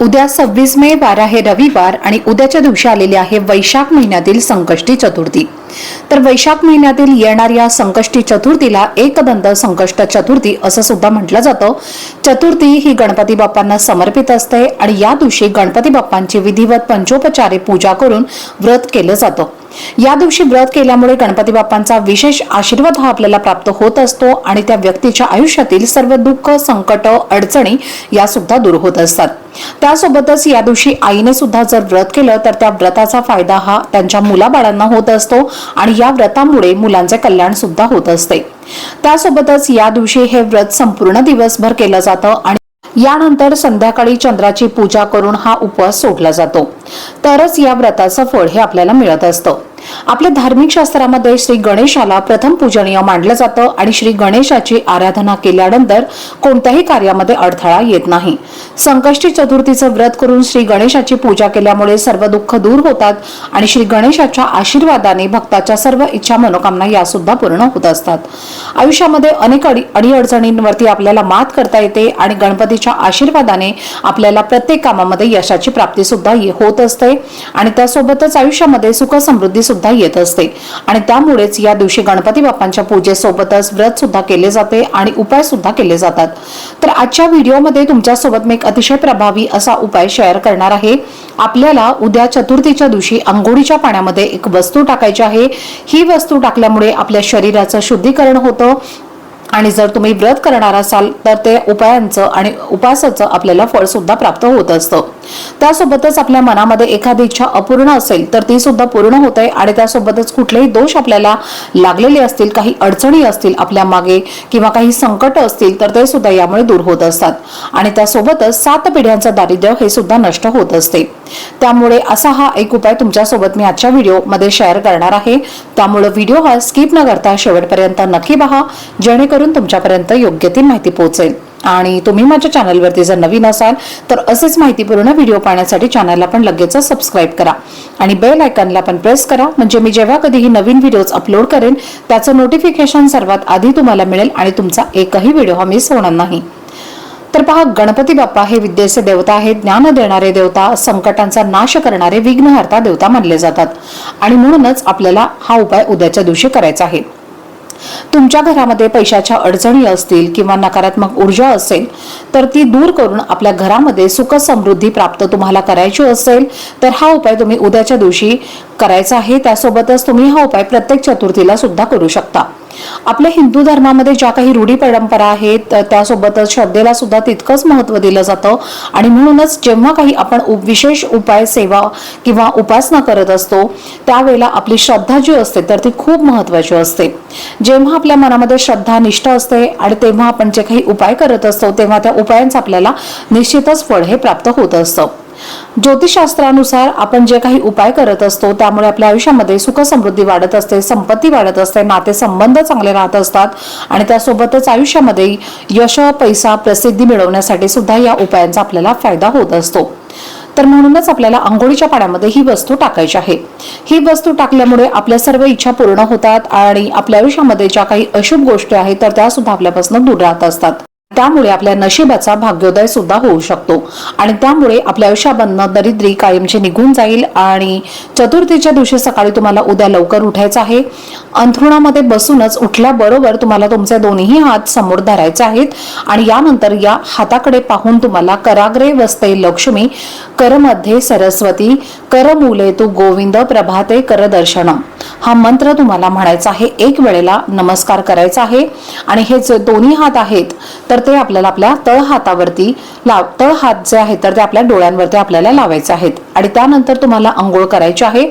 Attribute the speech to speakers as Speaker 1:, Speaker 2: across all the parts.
Speaker 1: उद्या सव्वीस मे वार आहे रविवार आणि उद्याच्या दिवशी आलेली आहे वैशाख महिन्यातील संकष्टी चतुर्थी. तर वैशाख महिन्यातील येणाऱ्या संकष्टी चतुर्थीला एकदंत संकष्ट चतुर्थी असं सुद्धा म्हटलं जातं. चतुर्थी ही गणपती बाप्पांना समर्पित असते आणि या दिवशी गणपती बाप्पांची विधिवत पंचोपचारे पूजा करून व्रत केलं जातं. या दिवशी व्रत केल्यामुळे गणपती बाप्पांचा विशेष आशीर्वाद हा आपल्याला प्राप्त होत असतो आणि त्या व्यक्तीच्या आयुष्यातील सर्व दुःख संकट अडचणी या सुद्धा दूर होत असतात. त्यासोबतच या दिवशी आईने सुद्धा जर व्रत केलं तर त्या व्रताचा फायदा हा त्यांच्या मुलाबाळांना होत असतो आणि या व्रतामुळे मुलांचे कल्याण सुद्धा होत असते. त्यासोबतच या दिवशी हे व्रत संपूर्ण दिवसभर केलं जातं आणि यानंतर संध्याकाळी चंद्राची पूजा करून हा उपवास सोडला जातो. तरच या व्रताचं फळ हे आपल्याला मिळत असतं. आपल्या धार्मिक शास्त्रामध्ये श्री गणेशाला प्रथम पूजनीय मानलं जातं आणि श्री गणेशाची आराधना केल्यानंतर कोणत्याही कार्यामध्ये अडथळा येत नाही. संकष्टी चतुर्थीचं व्रत करून श्री गणेशाची पूजा केल्यामुळे सर्व दुःख दूर होतात आणि श्री गणेशाच्या आशीर्वादाने भक्ताच्या सर्व इच्छा मनोकामना या सुद्धा पूर्ण होत असतात. आयुष्यामध्ये अनेक अडी अडीअडचणींवरती आपल्याला मात करता येते आणि गणपतीच्या आशीर्वादाने आपल्याला प्रत्येक कामामध्ये यशाची प्राप्ती सुद्धा होत असते आणि त्यासोबतच आयुष्यामध्ये सुख समृद्धी सुद्धा येत असते. आणि त्यामुळेच या दिवशी गणपती बाप्पांच्या पूजेसोबतच व्रत सुद्धा केले जाते आणि उपाय सुद्धा केले जातात. तर आजच्या व्हिडिओमध्ये तुमच्यासोबत मी एक अतिशय प्रभावी असा उपाय शेअर करणार आहे. आपल्याला उद्या चतुर्थीच्या दिवशी आंघोळीच्या पाण्यामध्ये एक वस्तू टाकायची आहे. ही वस्तू टाकल्यामुळे आपल्या शरीराचं शुद्धीकरण होतं. आणि जर तुम्ही व्रत करणार असाल तर ते उपायांचं आणि उपासाचं आपल्याला फळ सुद्धा प्राप्त होत असतं. त्यासोबतच आपल्या मनामध्ये एखादी इच्छा अपूर्ण असेल तर ती सुद्धा पूर्ण होते आणि त्यासोबतच कुठलेही दोष आपल्याला लागलेले असतील काही अडचणी असतील आपल्या मागे किंवा काही संकट असतील तर ते सुद्धा यामुळे दूर होत असतात. आणि त्यासोबतच सात पिढ्यांचं दारिद्र्य हे सुद्धा नष्ट होत असते. त्यामुळे असा हा एक उपाय तुमच्यासोबत मी आजच्या व्हिडिओमध्ये शेअर करणार आहे. त्यामुळे व्हिडिओ हा स्किप न करता शेवटपर्यंत नक्की पहा जेणेकरून तुमच्यापर्यंत योग्य ती माहिती पोहोचेल. आणि तुम्ही माझ्या चॅनलवरती जर नवीन असाल तर असेच माहितीपूर्ण व्हिडिओ पाहण्यासाठी चॅनलला पण लगेच सबस्क्राईब करा. आणि बेल आयकनला पण प्रेस करा म्हणजे मी जेव्हा कधीही नवीन व्हिडिओज अपलोड करेन त्याचं नोटिफिकेशन सर्वात आधी तुम्हाला मिळेल आणि तुमचा एकही व्हिडिओ हा मिस होणार नाही. तर पहा गणपती बाप्पा हे विद्येचे देवता आहेत ज्ञान देणारे देवता संकटांचा नाश करणारे विघ्नहर्ता देवता मानले जातात. आणि म्हणूनच आपल्याला हा उपाय उद्याच्या दिवशी करायचा आहे. तुमच्या घरामध्ये पैशाच्या अडचणी असतील किंवा नकारात्मक ऊर्जा असेल तर ती दूर करून आपल्या घरामध्ये सुख समृद्धी प्राप्त तुम्हाला करायची असेल तर हा उपाय तुम्ही उद्याच्या दिवशी करायचा आहे. त्यासोबतच तुम्ही हा उपाय प्रत्येक चतुर्थीला सुद्धा करू शकता. आपल्या हिंदू धर्मामध्ये ज्या काही रूढी परंपरा आहेत त्यासोबतच श्रद्धेला सुद्धा तितकंच महत्त्व दिलं जातं. आणि म्हणूनच जेव्हा काही आपण विशेष उपाय सेवा किंवा उपासना करत असतो त्यावेळेला आपली श्रद्धा जी असते तर ती खूप महत्वाची असते. जेव्हा आपल्या मनामध्ये श्रद्धा निष्ठा असते आणि तेव्हा आपण जे काही उपाय करत असतो तेव्हा त्या उपायांचं आपल्याला निश्चितच फळ हे प्राप्त होत असतं. ज्योतिषशास्त्रानुसार आपण जे काही उपाय करत असतो त्यामुळे आपल्या आयुष्यामध्ये सुख समृद्धी वाढत असते संपत्ती वाढत असते नाते संबंध चांगले राहत असतात आणि त्यासोबतच आयुष्यामध्ये यश पैसा प्रसिद्धी मिळवण्यासाठी सुद्धा या उपायांचा आपल्याला फायदा होत असतो. तर म्हणूनच आपल्याला आंघोळीच्या पाण्यामध्ये ही वस्तू टाकायची आहे. ही वस्तू टाकल्यामुळे आपल्या सर्व इच्छा पूर्ण होतात आणि आपल्या आयुष्यामध्ये ज्या काही अशुभ गोष्टी आहेत तर त्या सुद्धा आपल्यापासून दूर राहत असतात. त्यामुळे आपल्या नशिबाचा भाग्योदय सुद्धा होऊ शकतो. आणि त्यामुळे आपल्या आयुष्यामधनं दरिद्री कायमची निघून जाईल आणि चतुर्थीच्या दिवशी सकाळी तुम्हाला उद्या लवकर उठायचं आहे. अंथरुणामध्ये बसूनच उठल्याबरोबर तुम्हाला तुमचे दोन्ही हात समोर धरायचे आहेत. आणि यानंतर या हाताकडे पाहून तुम्हाला कराग्रे वसते लक्ष्मी करमध्ये सरस्वती करमूले तू गोविंद प्रभाते करदर्शनम. हा मंत्र तुम्हाला म्हणायचा आहे. एक वेळेला नमस्कार करायचा आहे. आणि हे जे दोन्ही हात आहेत तर ते आपल्याला आपल्या तळ हातावरती लाव तळ हात जे आहेत तर ते आपल्या डोळ्यांवरती आपल्याला लावायचे आहेत. आणि त्यानंतर तुम्हाला आंघोळ करायची आहे.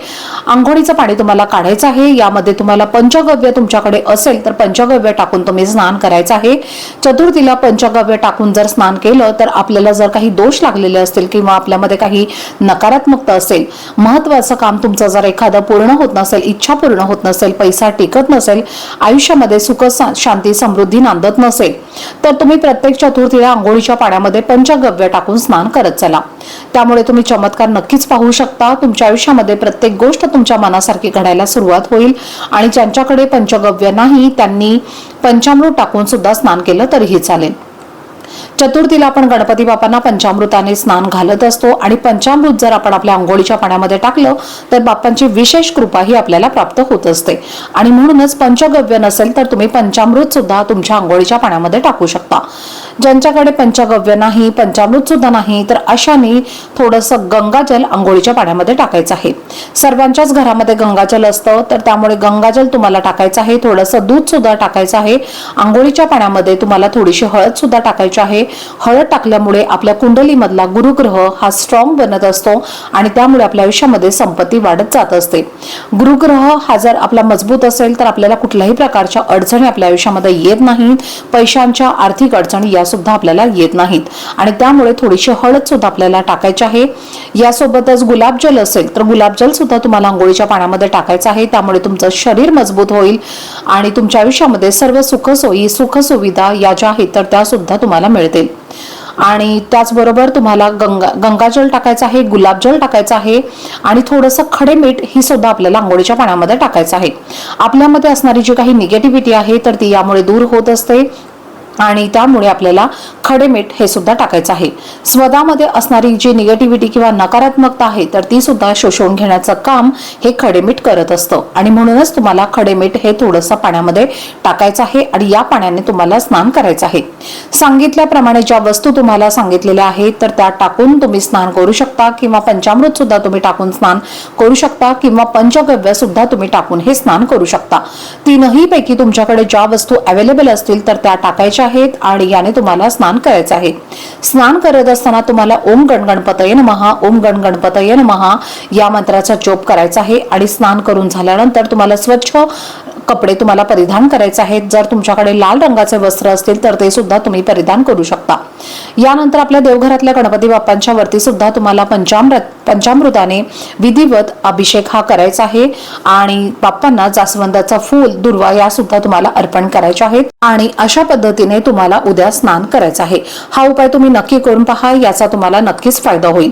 Speaker 1: आंघोळीचं पाणी तुम्हाला काढायचं आहे. यामध्ये तुम्हाला पंचगव्य तुमच्याकडे असेल तर पंचगव्य टाकून तुम्ही स्नान करायचं आहे. चतुर्थीला पंचगव्य टाकून जर स्नान केलं तर आपल्याला जर काही दोष लागलेले असतील किंवा आपल्यामध्ये काही नकारात्मकता असेल महत्वाचं काम तुमचं जर एखादं पूर्ण होत नसेल इच्छा पूर्ण होत नसेल पैसा टिकत नसेल आयुष्यामध्ये सुख शांती समृद्धी नांदत नसेल तर तुम्ही प्रत्येक चतुर्थीला आंघोळीच्या पाण्यामध्ये पंचगव्य टाकून स्नान करत चला. त्यामुळे तुम्ही चमत्कार नक्कीच पाहू शकता. तुमच्या आयुष्यामध्ये प्रत्येक गोष्ट तुमच्या मनासारखी घडायला सुरुवात होईल. आणि ज्यांच्याकडे पंचगव्य नाही त्यांनी पंचामृत टाकून सुद्धा स्नान केलं तरीही चालेल. चतुर्थीला आपण गणपती बाप्पांना पंचामृताने स्नान घालत असतो. आणि पंचामृत जर आपण आपल्या आंघोळीच्या पाण्यामध्ये टाकलं तर बाप्पांची विशेष कृपा ही आपल्याला प्राप्त होत असते. आणि म्हणूनच पंचगव्य नसेल तर तुम्ही पंचामृत सुद्धा तुमच्या आंघोळीच्या पाण्यामध्ये टाकू शकता. ज्यांच्याकडे पंचगव्य नाही पंचामृत सुद्धा नाही तर अशाने थोडंसं गंगाजल आंघोळीच्या पाण्यामध्ये टाकायचं आहे. सर्वांच्याच घरामध्ये गंगाजल असतं तर त्यामुळे गंगाजल तुम्हाला टाकायचं आहे थोडंसं दूध सुद्धा टाकायचं आहे आंघोळीच्या पाण्यामध्ये तुम्हाला थोडीशी हळद सुद्धा टाकायची आहे. हळद टाकल्यामुळे आपल्या कुंडलीमधला गुरुग्रह हा स्ट्रॉंग बनत असतो आणि त्यामुळे आपल्या आयुष्यामध्ये संपत्ती वाढत जात असते. गुरुग्रह हा जर आपला मजबूत असेल तर आपल्याला कुठल्याही प्रकारच्या अडचणी आपल्या आयुष्यामध्ये येत नाहीत. पैशांच्या आर्थिक अडचणी या सुद्धा आपल्याला येत नाहीत. आणि त्यामुळे थोडीशी हळद सुद्धा आपल्याला टाकायची आहे. यासोबतच गुलाबजल असेल तर गुलाबजल सुद्धा तुम्हाला आंघोळीच्या पाण्यामध्ये टाकायचं आहे. त्यामुळे तुमचं शरीर मजबूत होईल आणि तुमच्या आयुष्यामध्ये सर्व सुखसोयी सुखसुविधा या ज्या आहेत तर त्या सुद्धा तुम्हाला मिळतील. आणि त्याचबरोबर तुम्हाला गंगा गंगाजल टाकायचं आहे गुलाबजल टाकायचं आहे आणि थोडंसं खडे मीठ ही सुद्धा आपल्याला आंघोळीच्या पाण्यामध्ये टाकायचं आहे. आपल्यामध्ये असणारी जी काही निगेटिव्हिटी आहे तर ती यामुळे दूर होत असते. आणि त्यामुळे आपल्याला खडे मीठ हे सुद्धा टाकायचं आहे. स्वतःमध्ये असणारी जी निगेटिव्हिटी किंवा नकारात्मकता आहे तर ती सुद्धा शोषून घेण्याचं काम हे खडे मीठ करत असतं. आणि म्हणूनच तुम्हाला खडे मीठ हे थोडंसं पाण्यामध्ये टाकायचं आहे आणि या पाण्याने तुम्हाला स्नान करायचं आहे. सांगितल्याप्रमाणे ज्या वस्तू तुम्हाला सांगितलेल्या आहेत तर त्या टाकून तुम्ही स्नान करू शकता किंवा पंचामृत सुद्धा तुम्ही टाकून स्नान करू शकता किंवा पंचगव्य सुद्धा तुम्ही टाकून हे स्नान करू शकता. तीनही पैकी तुमच्याकडे ज्या वस्तू अवेलेबल असतील तर त्या टाकायच्या आहेत आणि याने तुम्हाला स्नान करायचं आहे. स्नान करत असताना तुम्हाला ओम गण महा ओम गण महा या मंत्राचा जोप करायचा आहे आणि स्नान करून झाल्यानंतर तुम्हाला स्वच्छ कपडे तुम्हाला परिधान करायचे आहेत. जर तुमच्याकडे लाल रंगाचे वस्त्र असतील तर ते सुद्धा तुम्ही परिधान करू शकता. यानंतर आपल्या देवघरातल्या गणपती बाप्पांच्या वरती सुद्धा तुम्हाला पंचामृत पंचामृताने विधिवत अभिषेक हा करायचा आहे. आणि बाप्पांना जास्वंदाचा फूल दुर्वा या सुद्धा तुम्हाला अर्पण करायचे आहेत. आणि अशा पद्धतीने तुम्हाला उद्या स्नान करायचं आहे. हा उपाय तुम्ही नक्की करून पहा याचा तुम्हाला नक्कीच फायदा होईल.